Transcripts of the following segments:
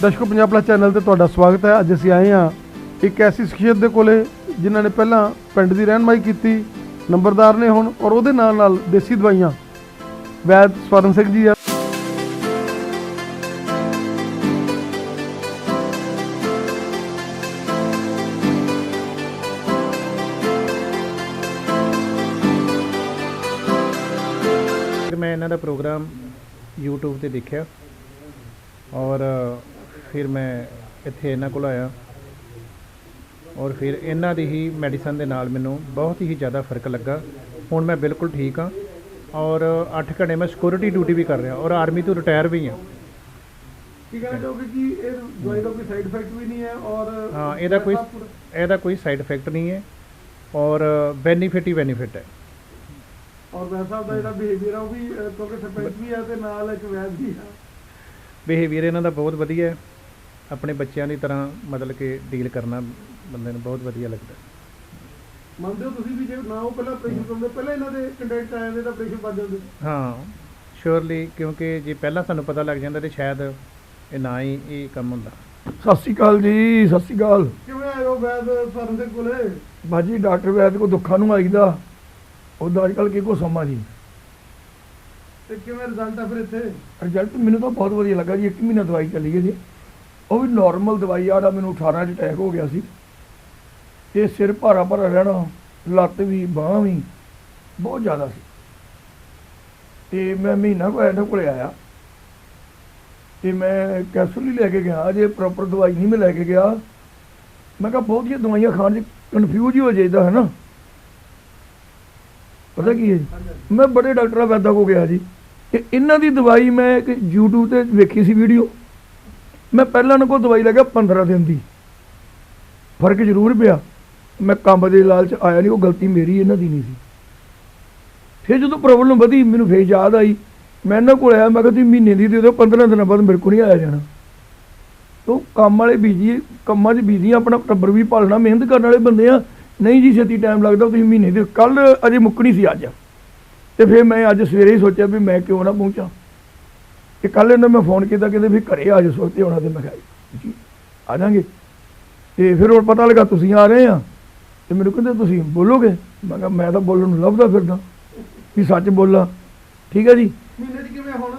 ਦਰਸ਼ਕੋ Punjab plus channel ਤੇ ਤੁਹਾਡਾ ਸਵਾਗਤ ਹੈ। ਅੱਜ ਅਸੀਂ ਆਏ ਹਾਂ ਇੱਕ ਐਸੀ ਸ਼ਖਸੀਅਤ ਦੇ ਕੋਲੇ ਜਿਨ੍ਹਾਂ ਨੇ ਪਹਿਲਾਂ ਪਿੰਡ ਦੀ ਰਹਿਨਮਾਈ ਕੀਤੀ, ਨੰਬਰਦਾਰ ਨੇ ਹੁਣ ਔਰ ਉਹਦੇ ਨਾਲ ਨਾਲ ਦੇਸੀ ਦਵਾਈਆਂ। ਵੈਦ ਸਵਰਨ ਸਿੰਘ ਜੀ ਆ। ਮੈਂ ਇਹਨਾਂ ਦਾ ਪ੍ਰੋਗਰਾਮ YouTube ਤੇ ਦੇਖਿਆ ਔਰ ਫਿਰ ਮੈਂ ਇੱਥੇ ਇਹਨਾਂ ਕੋਲ ਆਇਆ ਔਰ ਫਿਰ ਇਹਨਾਂ ਦੀ ਹੀ ਮੈਡੀਸਨ ਦੇ ਨਾਲ ਮੈਨੂੰ ਬਹੁਤ ਹੀ ਜ਼ਿਆਦਾ ਫ਼ਰਕ ਲੱਗਾ। ਹੁਣ ਮੈਂ ਬਿਲਕੁਲ ਠੀਕ ਹਾਂ ਔਰ 8 ਘੰਟੇ ਮੈਂ ਸਿਕਿਉਰਿਟੀ ਡਿਊਟੀ ਵੀ ਕਰ ਰਿਹਾ ਔਰ ਆਰਮੀ ਤੋਂ ਰਿਟਾਇਰ ਵੀ ਹਾਂ। ਕੀ ਕਹਿਣਾ ਚਾਹੋਗੇ ਕਿ ਇਹ ਦਵਾਈ ਦਾ ਕੋਈ ਸਾਈਡ ਇਫੈਕਟ ਵੀ ਨਹੀਂ ਹੈ ਔਰ ਹਾਂ ਇਹਦਾ ਕੋਈ ਇਹਦਾ ਕੋਈ ਸਾਈਡ ਇਫੈਕਟ ਨਹੀਂ ਹੈ ਔਰ ਬੈਨੀਫਿਟ ਹੀ ਬੈਨੀਫਿਟ ਹੈ। ਔਰ ਵੈਦ ਸਾਹਿਬ ਦਾ ਜਿਹੜਾ ਬਿਹੇਵੀਅਰ ਆ ਉਹ ਵੀ ਕਿਉਂਕਿ ਸਰਪੰਚ ਵੀ ਆ ਤੇ ਨਾਲ ਇੱਕ ਵੈਦ ਵੀ ਆ। ਬਿਹੇਵੀਅਰ ਇਹਨਾਂ ਦਾ ਬਹੁਤ ਵਧੀਆ ਹੈ। ਆਪਣੇ ਬੱਚਿਆਂ ਦੀ ਤਰ੍ਹਾਂ ਮਤਲਬ ਕਿ ਡੀਲ ਕਰਨਾ ਬੰਦੇ ਨੂੰ ਬਹੁਤ ਵਧੀਆ ਲੱਗਦਾ। ਮੰਨਦੇ ਹੋ ਤੁਸੀਂ ਵੀ ਜੇ ਨਾ ਉਹ ਪਹਿਲਾਂ ਆਪਰੇਸ਼ਨ ਕਰਦੇ ਪਹਿਲਾਂ ਇਹਨਾਂ ਦੇ ਕੰਡਕਟ ਆਏ ਜਾਂਦੇ ਤਾਂ ਆਪਰੇਸ਼ਨ ਵੱਜ ਜਾਂਦੇ। ਹਾਂ ਸ਼ੋਰਲੀ ਕਿਉਂਕਿ ਜੇ ਪਹਿਲਾਂ ਸਾਨੂੰ ਪਤਾ ਲੱਗ ਜਾਂਦਾ ਤੇ ਸ਼ਾਇਦ ਇਹ ਨਾ ਹੀ ਇਹ ਕੰਮ ਹੁੰਦਾ। ਸਤਿ ਸ਼੍ਰੀ ਅਕਾਲ ਜੀ ਸਤਿ ਸ਼੍ਰੀ ਅਕਾਲ। ਕਿਵੇਂ ਆਏ ਹੋ ਵੈਦ ਸਵਰਨ ਸਿੰਘ ਕੋਲੇ? ਬਾਜੀ ਡਾਕਟਰ ਵੈਦ ਕੋ ਦੁੱਖਾਂ ਨੂੰ ਆਈਦਾ ਉਹਦਾ ਅੱਜ ਕੱਲ੍ਹ ਕੀ ਕੋ ਸਮਾਂ ਜੀ। ਤੇ ਕਿਵੇਂ ਰਿਜ਼ਲਟ ਆ ਫਿਰ ਇੱਥੇ? ਰਿਜ਼ਲਟ ਮੈਨੂੰ ਤਾਂ ਬਹੁਤ ਵਧੀਆ ਲੱਗਾ ਜੀ ਇੱਕ ਮਹੀਨਾ ਦਵਾਈ ਚੱਲੀ ਗਈ ਜੀ। ਉਹ ਵੀ ਨਾਰਮਲ ਦਵਾਈ ਆ ਦਾ ਮੈਨੂੰ 18 ਚ ਅਟੈਕ ਹੋ ਗਿਆ ਸੀ। ਤੇ ਸਿਰ ਭਾਰਾ ਭਾਰਾ ਰਹਿਣਾ, ਲੱਤ ਵੀ, ਬਾਹ ਵੀ, ਬਹੁਤ ਜ਼ਿਆਦਾ ਸੀ। ਤੇ ਮੈਂ ਮਹੀਨਾ ਕੋ ਇਹਨਾਂ ਕੋਲੇ ਆਇਆ। ਤੇ ਮੈਂ ਕੈਪਸੂਲ ਹੀ ਲੈ ਕੇ ਗਿਆ, ਅਜੇ ਪ੍ਰੋਪਰ ਦਵਾਈ ਨਹੀਂ ਮੈਂ ਲੈ ਕੇ ਗਿਆ। ਮੈਂ ਕਿਹਾ ਬਹੁਤੀਆਂ ਦਵਾਈਆਂ ਖਾਣ 'ਚ ਕਨਫਿਊਜ਼ ਹੀ ਹੋ ਜਾਈਦਾ ਹੈ ਨਾ ਪਤਾ ਕੀ ਹੈ ਜੀ? ਮੈਂ ਬੜੇ ਡਾਕਟਰਾਂ ਵੈਦਾ ਕੋ ਗਿਆ ਜੀ। ਤੇ ਇਹਨਾਂ ਦੀ ਦਵਾਈ ਮੈਂ ਇੱਕ YouTube ਤੇ ਵੇਖੀ ਸੀ ਵੀਡੀਓ ਮੈਂ ਪਹਿਲਾਂ ਉਹਨਾਂ ਕੋਲ ਦਵਾਈ ਲੈ ਗਿਆ 15 ਦਿਨ ਦੀ। ਫ਼ਰਕ ਜ਼ਰੂਰ ਪਿਆ। ਮੈਂ ਕੰਮ ਦੇ ਲਾਲਚ ਆਇਆ ਨਹੀਂ ਉਹ ਗਲਤੀ ਮੇਰੀ, ਇਹਨਾਂ ਦੀ ਨਹੀਂ ਸੀ। ਫਿਰ ਜਦੋਂ ਪ੍ਰੋਬਲਮ ਵਧੀ, ਮੈਨੂੰ ਫੇਰ ਯਾਦ ਆਈ। ਮੈਂ ਇਹਨਾਂ ਕੋਲ ਆਇਆ, ਮੈਂ ਕਿਹਾ ਤੁਸੀਂ ਮਹੀਨੇ ਦੀ ਦੇ ਦਿਓ 15 ਦਿਨਾਂ ਬਾਅਦ ਮੇਰੇ ਕੋਲ ਨਹੀਂ ਆਇਆ ਜਾਣਾ। ਤੋ ਕੰਮ ਵਾਲੇ ਬੀਜੀ ਕੰਮਾਂ 'ਚ ਬੀਜੀ ਆਪਣਾ ਟੱਬਰ ਵੀ ਪਾਲਣਾ ਮਿਹਨਤ ਕਰਨ ਵਾਲੇ ਬੰਦੇ ਆ। ਨਹੀਂ ਜੀ, ਛੇਤੀ ਟਾਈਮ ਲੱਗਦਾ, ਤੁਸੀਂ ਮਹੀਨੇ ਦੇ ਕੱਲ ਅਜੇ ਮੁੱਕਣੀ ਸੀ ਅੱਜ। ਤੇ ਫਿਰ ਮੈਂ ਅੱਜ ਸਵੇਰੇ ਹੀ ਸੋਚਿਆ ਵੀ ਮੈਂ ਕਿਉਂ ਨਾ ਪਹੁੰਚਾਂ। ਤੇ ਕੱਲ ਇਹਨਾਂ ਮੈਂ ਫੋਨ ਕੀਤਾ ਕਹਿੰਦੇ ਵੀ ਘਰੇ ਆ ਜਾਓ ਸੋਚਦੇ ਹੋਣਾ ਤੇ ਮੈਂ ਕਿਹਾ ਜੀ ਆ ਜਾਾਂਗੇ। ਤੇ ਫਿਰ ਹੁਣ ਪਤਾ ਲੱਗਾ ਤੁਸੀਂ ਆ ਰਹੇ ਆ। ਤੇ ਮੈਨੂੰ ਕਹਿੰਦੇ ਤੁਸੀਂ ਬੋਲੋਗੇ? ਮੈਂ ਕਿਹਾ ਮੈਂ ਤਾਂ ਬੋਲਣ ਨੂੰ ਲੱਭਦਾ ਫਿਰਦਾ ਵੀ ਸੱਚ ਬੋਲਾਂ। ਠੀਕ ਹੈ ਜੀ? ਮਹੀਨੇ 'ਚ ਕਿਵੇਂ ਹੁਣ?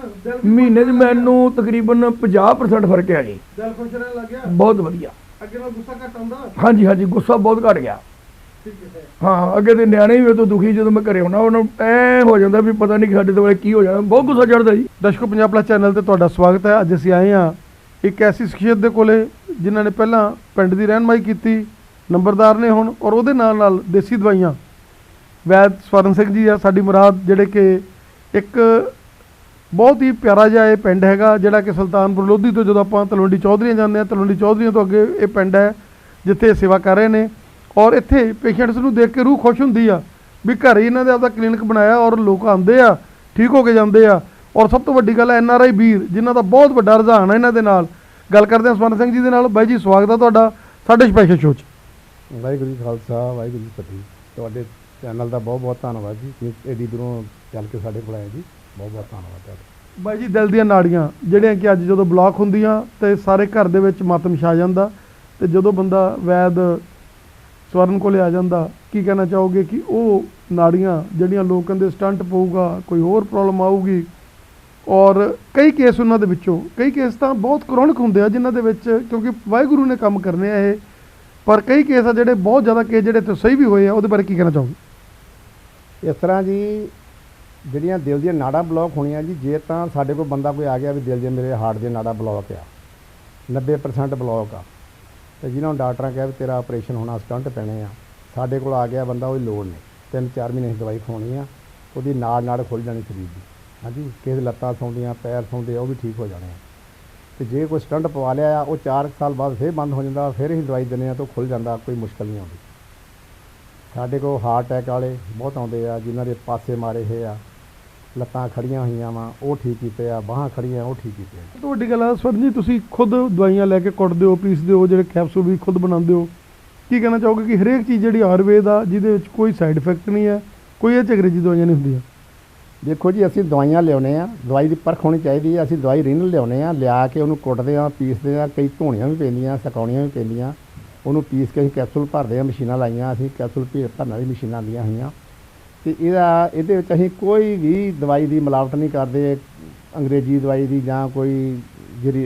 ਮਹੀਨੇ 'ਚ ਮੈਨੂੰ ਤਕਰੀਬਨ 50% ਫ਼ਰਕ ਹੈ ਜੀ। ਦਿਲ ਖੁਸ਼ ਰਹਿਣ ਲੱਗ ਗਿਆ? ਬਹੁਤ ਵਧੀਆ। ਅੱਗੇ ਨਾਲ ਗੁੱਸਾ ਘੱਟ ਆਉਂਦਾ? ਹਾਂਜੀ ਹਾਂਜੀ ਗੁੱਸਾ ਬਹੁਤ ਘਟ ਗਿਆ। ਹਾਂ ਅੱਗੇ ਤੇ ਨਿਆਣੇ ਵੀ ਉਹ ਤੋਂ ਦੁਖੀ ਜਦੋਂ ਮੈਂ ਘਰੇ ਆਉਣਾ, ਉਹਨਾਂ ਨੂੰ ਐ ਹੋ ਜਾਂਦਾ ਵੀ ਪਤਾ ਨਹੀਂ ਸਾਡੇ ਤੋਂ ਕੀ ਹੋ ਜਾਣਾ। ਬਹੁਤ ਗੁੱਸਾ ਚੜਦਾ ਜੀ। ਦਰਸ਼ਕੋ ਪੰਜਾਬ ਪਲਸ ਚੈਨਲ ਤੇ ਤੁਹਾਡਾ ਸਵਾਗਤ ਹੈ। ਅੱਜ ਅਸੀਂ ਆਏ ਹਾਂ ਇੱਕ ਐਸੀ ਸ਼ਖਸੀਅਤ ਦੇ ਕੋਲੇ ਜਿਨ੍ਹਾਂ ਨੇ ਪਹਿਲਾਂ ਪਿੰਡ ਦੀ ਰਹਿਨਮਾਈ ਕੀਤੀ, ਨੰਬਰਦਾਰ ਨੇ ਹੁਣ, ਔਰ ਉਹਦੇ ਨਾਲ ਨਾਲ ਦੇਸੀ ਦਵਾਈਆਂ। ਵੈਦ ਸਵਰਨ ਸਿੰਘ ਜੀ ਆ, ਸਾਡੀ ਮੁਰਾਦ, ਜਿਹੜੇ ਕਿ ਇੱਕ ਬਹੁਤ ਹੀ ਪਿਆਰਾ ਜਿਹਾ ਇਹ ਪਿੰਡ ਹੈਗਾ, ਜਿਹੜਾ ਕਿ ਸੁਲਤਾਨਪੁਰ ਲੋਧੀ ਤੋਂ ਜਦੋਂ ਆਪਾਂ ਤਲਵੰਡੀ ਚੌਧਰੀਆਂ ਜਾਂਦੇ ਆ ਤਲਵੰਡੀ ਚੌਧਰੀਆਂ ਤੋਂ ਅੱਗੇ ਇਹ ਪਿੰਡ ਹੈ, ਜਿੱਥੇ ਇਹ ਸੇਵਾ ਕਰ ਰਹੇ ਨੇ। ਔਰ ਇੱਥੇ ਪੇਸ਼ੈਂਟਸ ਨੂੰ ਦੇਖ ਕੇ ਰੂਹ ਖੁਸ਼ ਹੁੰਦੀ ਆ ਵੀ ਘਰੇ ਇਹਨਾਂ ਦੇ ਆਪਦਾ ਕਲੀਨਿਕ ਬਣਾਇਆ ਔਰ ਲੋਕ ਆਉਂਦੇ ਆ ਠੀਕ ਹੋ ਕੇ ਜਾਂਦੇ ਆ। ਔਰ ਸਭ ਤੋਂ ਵੱਡੀ ਗੱਲ ਹੈ ਐਨ ਆਰ ਆਈ ਵੀਰ ਜਿਨ੍ਹਾਂ ਦਾ ਬਹੁਤ ਵੱਡਾ ਰੁਝਾਨ ਹੈ ਇਹਨਾਂ ਦੇ ਨਾਲ। ਗੱਲ ਕਰਦੇ ਹਾਂ ਸਵਰਨ ਸਿੰਘ ਜੀ ਦੇ ਨਾਲ। ਬਾਈ ਜੀ ਸਵਾਗਤ ਹੈ ਤੁਹਾਡਾ ਸਾਡੇ ਸਪੈਸ਼ਲ ਸ਼ੋਅ 'ਚ। ਵਾਹਿਗੁਰੂ ਜੀ ਖਾਲਸਾ ਵਾਹਿਗੁਰੂ ਜੀ ਫਤਿਹ। ਤੁਹਾਡੇ ਚੈਨਲ ਦਾ ਬਹੁਤ ਬਹੁਤ ਧੰਨਵਾਦ ਜੀ। ਕਿ ਏਡੀ ਦੂਰੋਂ ਚੱਲ ਕੇ ਸਾਡੇ ਕੋਲ ਆਏ ਜੀ। ਬਹੁਤ ਬਹੁਤ ਧੰਨਵਾਦ ਤੁਹਾਡਾ। ਬਾਈ ਜੀ ਦਿਲ ਦੀਆਂ ਨਾੜੀਆਂ ਜਿਹੜੀਆਂ ਕਿ ਅੱਜ ਜਦੋਂ ਬਲੌਕ ਹੁੰਦੀਆਂ ਤੇ ਸਾਰੇ ਘਰ ਦੇ ਵਿੱਚ ਮਾਤਮ ਛਾ ਜਾਂਦਾ ਤੇ ਜਦੋਂ ਬੰਦਾ ਵੈਦ ਸਵਰਨ ਕੋਲੇ ਆ ਜਾਂਦਾ, ਕੀ ਕਹਿਣਾ ਚਾਹੋਗੇ ਕਿ ਉਹ ਨਾੜੀਆਂ ਜਿਹੜੀਆਂ ਲੋਕ ਕਹਿੰਦੇ ਸਟੰਟ ਪਊਗਾ, ਕੋਈ ਹੋਰ ਪ੍ਰੋਬਲਮ ਆਊਗੀ? ਔਰ ਕਈ ਕੇਸ ਉਹਨਾਂ ਦੇ ਵਿੱਚੋਂ, ਕਈ ਕੇਸ ਤਾਂ ਬਹੁਤ ਕਰੋਨਿਕ ਹੁੰਦੇ ਆ ਜਿਨ੍ਹਾਂ ਦੇ ਵਿੱਚ, ਕਿਉਂਕਿ ਵਾਹਿਗੁਰੂ ਨੇ ਕੰਮ ਕਰਨੇ ਆ ਇਹ, ਪਰ ਕਈ ਕੇਸ ਆ ਜਿਹੜੇ ਬਹੁਤ ਜ਼ਿਆਦਾ ਕੇਸ ਜਿਹੜੇ ਤੇ ਸਹੀ ਵੀ ਹੋਏ ਆ, ਉਹਦੇ ਬਾਰੇ ਕੀ ਕਹਿਣਾ ਚਾਹੋਗੇ? ਇਸ ਤਰ੍ਹਾਂ ਜੀ, ਜਿਹੜੀਆਂ ਦਿਲ ਦੀਆਂ ਨਾੜਾਂ ਬਲੌਕ ਹੋਣੀਆਂ ਜੀ, ਜੇ ਤਾਂ ਸਾਡੇ ਕੋਲ ਬੰਦਾ ਕੋਈ ਆ ਗਿਆ ਵੀ ਦਿਲ ਦੇ ਮੇਰੇ ਹਾਰਟ ਦੇ ਨਾੜਾਂ ਬਲੌਕ ਆ 90% ਬਲੌਕ ਆ। ਤੇ ਜਿਹਨਾਂ ਨੂੰ ਡਾਕਟਰਾਂ ਕਿਹਾ ਵੀ ਤੇਰਾ ਆਪਰੇਸ਼ਨ ਹੋਣਾ ਸਟੰਟ ਪੈਣੇ ਆ, ਸਾਡੇ ਕੋਲ ਆ ਗਿਆ ਬੰਦਾ, ਉਹਦੀ ਲੋੜ ਨਹੀਂ। ਤਿੰਨ ਚਾਰ ਮਹੀਨੇ ਦੀ ਦਵਾਈ ਖਵਾਉਣੀ ਆ, ਉਹਦੀ ਨਾਲ ਨਾਲ ਖੁੱਲ ਜਾਣੀ ਸਰੀਰ ਦੀ। ਹਾਂਜੀ, ਕਿਸੇ ਲੱਤਾਂ ਸੌਂਦੀਆਂ, ਪੈਰ ਸੌਂਦੇ ਆ, ਉਹ ਵੀ ਠੀਕ ਹੋ ਜਾਣੇ ਆ। ਤੇ ਜੇ ਕੋਈ ਸਟੰਟ ਪਵਾ ਲਿਆ ਆ, ਉਹ 4 ਸਾਲ ਬਾਅਦ ਫੇਰ ਬੰਦ ਹੋ ਜਾਂਦਾ, ਫਿਰ ਹੀ ਦਵਾਈ ਦਿੰਦੇ ਆ ਤਾਂ ਉਹ ਖੁੱਲ ਜਾਂਦਾ, ਕੋਈ ਮੁਸ਼ਕਲ ਨਹੀਂ ਆਉਂਦੀ। ਸਾਡੇ ਕੋਲ ਹਾਰਟ ਅਟੈਕ ਵਾਲੇ ਬਹੁਤ ਆਉਂਦੇ ਆ, ਜਿਨ੍ਹਾਂ ਦੇ ਪਾਸੇ ਮਾਰੇ ਹੋਏ ਆ ਲੱਤਾਂ ਖੜੀਆਂ ਹੋਈਆਂ ਵਾ ਉਹ ਠੀਕ ਕੀਤੇ ਆ ਬਾਹਾਂ ਖੜੀਆਂ ਉਹ ਠੀਕ ਕੀਤੇ ਆ। ਸਭ ਤੋਂ ਵੱਡੀ ਗੱਲ ਆ ਸਵਰਨ ਜੀ ਤੁਸੀਂ ਖੁਦ ਦਵਾਈਆਂ ਲੈ ਕੇ ਕੁੱਟਦੇ ਹੋ ਪੀਸਦੇ ਹੋ ਜਿਹੜੇ ਕੈਪਸੂਲ ਵੀ ਖੁਦ ਬਣਾਉਂਦੇ ਹੋ। ਕੀ ਕਹਿਣਾ ਚਾਹੋਗੇ ਕਿ ਹਰੇਕ ਚੀਜ਼ ਜਿਹੜੀ ਆਯੁਰਵੇਦ ਆ ਜਿਹਦੇ ਵਿੱਚ ਕੋਈ ਸਾਈਡ ਇਫੈਕਟ ਨਹੀਂ ਹੈ ਕੋਈ ਇਹ ਅੰਗਰੇਜ਼ੀ ਦਵਾਈਆਂ ਨਹੀਂ ਹੁੰਦੀਆਂ? ਦੇਖੋ ਜੀ ਅਸੀਂ ਦਵਾਈਆਂ ਲਿਆਉਨੇ ਆ ਦਵਾਈ ਦੀ ਪਰਖ ਹੋਣੀ ਚਾਹੀਦੀ ਹੈ ਅਸੀਂ ਦਵਾਈ ਰੀਨਲ ਲਿਆਉਨੇ ਆ ਲਿਆ ਕੇ ਉਹਨੂੰ ਕੁੱਟਦੇ ਆ ਪੀਸਦੇ ਆ ਕਈ ਧੋਣੀਆਂ ਵੀ ਪੈਂਦੀਆਂ ਸੁਕਾਉਣੀਆਂ ਵੀ ਪੈਂਦੀਆਂ ਉਹਨੂੰ ਪੀਸ ਕੇ ਅਸੀਂ ਕੈਪਸੂਲ ਭਰਦੇ ਆ ਮਸ਼ੀਨਾਂ ਲਾਈਆਂ ਅਸੀਂ ਕੈਪਸੂਲ ਭਰਨ ਵਾਲੀ ਮਸ਼ੀਨਾਂ ਦੀਆਂ ਹੋਈਆਂ। ਤੇ ਇਹਦਾ ਇਹਦੇ ਵਿੱਚ ਅਸੀਂ ਕੋਈ ਵੀ ਦਵਾਈ ਦੀ ਮਿਲਾਵਟ ਨਹੀਂ ਕਰਦੇ ਅੰਗਰੇਜ਼ੀ ਦਵਾਈ ਦੀ ਜਾਂ ਕੋਈ ਜਿਹੜੀ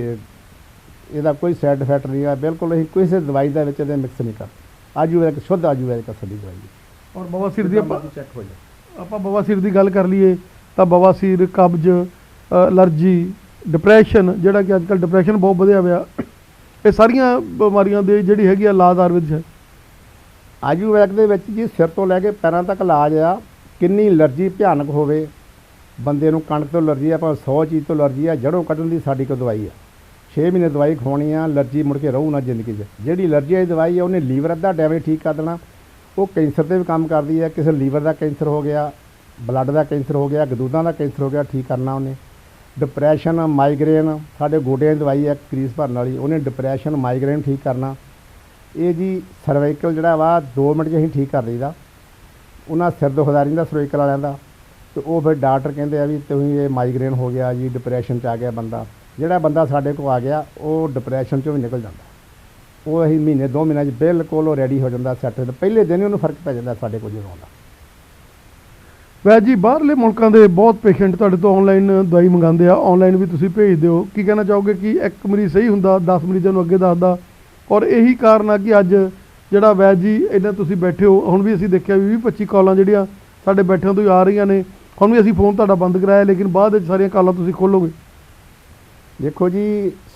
ਇਹਦਾ ਕੋਈ ਸਾਈਡ ਇਫੈਕਟ ਨਹੀਂ ਆ। ਬਿਲਕੁਲ ਅਸੀਂ ਕਿਸੇ ਦਵਾਈ ਦੇ ਵਿੱਚ ਇਹਦੇ ਮਿਕਸ ਨਹੀਂ ਕਰਦੇ। ਆਯੁਰਵੈਦਿਕ ਸ਼ੁੱਧ ਆਯੁਰਵੈਦਿਕ ਅਸਲੀ ਦਵਾਈ ਹੈ। ਔਰ ਬਵਾਸੀਰ ਦੀ ਆਪਾਂ ਚੈੱਕ ਹੋ ਜਾ ਆਪਾਂ ਬਵਾਸੀਰ ਦੀ ਗੱਲ ਕਰ ਲਈਏ ਤਾਂ ਬਵਾਸੀਰ ਕਬਜ਼ ਅਲਰਜੀ ਡਿਪਰੈਸ਼ਨ ਜਿਹੜਾ ਕਿ ਅੱਜਕੱਲ ਡਿਪਰੈਸ਼ਨ ਬਹੁਤ ਵਧਿਆ ਹੋਇਆ ਇਹ ਸਾਰੀਆਂ ਬਿਮਾਰੀਆਂ ਦੇ ਜਿਹੜੀ ਹੈਗੀ ਆ ਇਲਾਜ ਆਯੁਰਵੇਦ ਹੈ। ਆਯੁਰਵੈਦਿਕ ਦੇ ਵਿੱਚ ਜੀ ਸਿਰ ਤੋਂ ਲੈ ਕੇ ਪੈਰਾਂ ਤੱਕ ਇਲਾਜ ਆ। ਕਿੰਨੀ ਅਲਰਜੀ ਭਿਆਨਕ ਹੋਵੇ, ਬੰਦੇ ਨੂੰ ਕਣਕ ਤੋਂ ਅਲਰਜੀ ਆ, ਭਾਵੇਂ 100 ਚੀਜ਼ ਤੋਂ ਅਲਰਜੀ ਆ, ਜੜੋਂ ਕੱਢਣ ਦੀ ਸਾਡੀ ਕੋਲ ਦਵਾਈ ਆ। 6 ਮਹੀਨੇ ਦਵਾਈ ਖਵਾਉਣੀ ਆ, ਅਲਰਜੀ ਮੁੜ ਕੇ ਰਹੂ ਨਾ ਜ਼ਿੰਦਗੀ 'ਚ। ਜਿਹੜੀ ਅਲਰਜੀ ਵਾਲੀ ਦਵਾਈ ਆ, ਉਹਨੇ ਲੀਵਰ ਅੱਧਾ ਡੈਮੇਜ ਠੀਕ ਕਰ ਦੇਣਾ। ਉਹ ਕੈਂਸਰ ਤੇ ਵੀ ਕੰਮ ਕਰਦੀ ਆ, ਕਿਸੇ ਲੀਵਰ ਦਾ ਕੈਂਸਰ ਹੋ ਗਿਆ, ਬਲੱਡ ਦਾ ਕੈਂਸਰ ਹੋ ਗਿਆ, ਗਦੂਦਾਂ ਦਾ ਕੈਂਸਰ ਹੋ ਗਿਆ, ਠੀਕ ਕਰਨਾ ਉਹਨੇ। ਡਿਪਰੈਸ਼ਨ ਮਾਈਗ੍ਰੇਨ ਸਾਡੇ ਗੋਡਿਆਂ ਦੀ ਦਵਾਈ ਆ ਕਰੀਸ ਭਰਨ ਵਾਲੀ, ਉਹਨੇ ਡਿਪਰੈਸ਼ਨ ਮਾਈਗ੍ਰੇਨ ਠੀਕ ਕਰਨਾ। ਇਹ ਜੀ ਸਰਵਾਈਕਲ ਜਿਹੜਾ ਵਾ 2 ਮਿੰਟ 'ਚ ਅਸੀਂ ਠੀਕ ਕਰ ਲਈਦਾ। ਉਹਨਾਂ ਸਿਰ ਦੁਖਦਾ ਰਹਿੰਦਾ ਸਰਵਾਈਕਲ ਵਾਲਿਆਂ ਦਾ। ਤੇ ਉਹ ਫਿਰ ਡਾਕਟਰ ਕਹਿੰਦੇ ਆ ਵੀ ਤੁਸੀਂ ਇਹ ਮਾਈਗ੍ਰੇਨ ਹੋ ਗਿਆ ਜੀ ਡਿਪਰੈਸ਼ਨ 'ਚ ਆ ਗਿਆ ਬੰਦਾ। ਜਿਹੜਾ ਬੰਦਾ ਸਾਡੇ ਕੋਲ ਆ ਗਿਆ, ਉਹ ਡਿਪਰੈਸ਼ਨ 'ਚੋਂ ਵੀ ਨਿਕਲ ਜਾਂਦਾ। ਉਹ ਅਸੀਂ ਮਹੀਨੇ, ਦੋ ਮਹੀਨਿਆਂ 'ਚ ਬਿਲਕੁਲ ਉਹ ਰੈਡੀ ਹੋ ਜਾਂਦਾ ਸੈੱਟ ਤੇ ਪਹਿਲੇ ਦਿਨ ਹੀ ਉਹਨੂੰ ਫ਼ਰਕ ਪੈ ਜਾਂਦਾ ਸਾਡੇ ਕੋਲ ਜਦੋਂ ਆਉਂਦਾ। ਵੈਦ ਜੀ, ਬਾਹਰਲੇ ਮੁਲਕਾਂ ਦੇ ਬਹੁਤ ਪੇਸ਼ੈਂਟ ਤੁਹਾਡੇ ਤੋਂ ਆਨਲਾਈਨ ਦਵਾਈ ਮੰਗਾਉਂਦੇ ਆ। ਆਨਲਾਈਨ ਵੀ ਤੁਸੀਂ ਭੇਜਦੇ ਹੋ। ਕੀ ਕਹਿਣਾ ਚਾਹੋਗੇ ਕਿ ਇੱਕ ਮਰੀਜ਼ ਸਹੀ ਹੁੰਦਾ 10 ਮਰੀਜ਼ਾਂ ਨੂੰ ਅੱਗੇ ਦੱਸਦਾ? ਔਰ ਇਹੀ ਕਾਰਨ ਆ ਕਿ ਅੱਜ ਜਿਹੜਾ ਵੈਦ ਜੀ ਇਹਨਾਂ ਤੁਸੀਂ ਬੈਠੇ ਹੋ, ਹੁਣ ਵੀ ਅਸੀਂ ਦੇਖਿਆ ਵੀ 20 25 ਕਾਲਾਂ ਜਿਹੜੀਆਂ ਸਾਡੇ ਬੈਠਿਆਂ ਤੋਂ ਹੀ ਆ ਰਹੀਆਂ ਨੇ, ਹੁਣ ਵੀ ਅਸੀਂ ਫੋਨ ਤੁਹਾਡਾ ਬੰਦ ਕਰਾਇਆ, ਲੇਕਿਨ ਬਾਅਦ ਵਿੱਚ ਸਾਰੀਆਂ ਕਾਲਾਂ ਤੁਸੀਂ ਖੋਲੋਗੇ। ਦੇਖੋ ਜੀ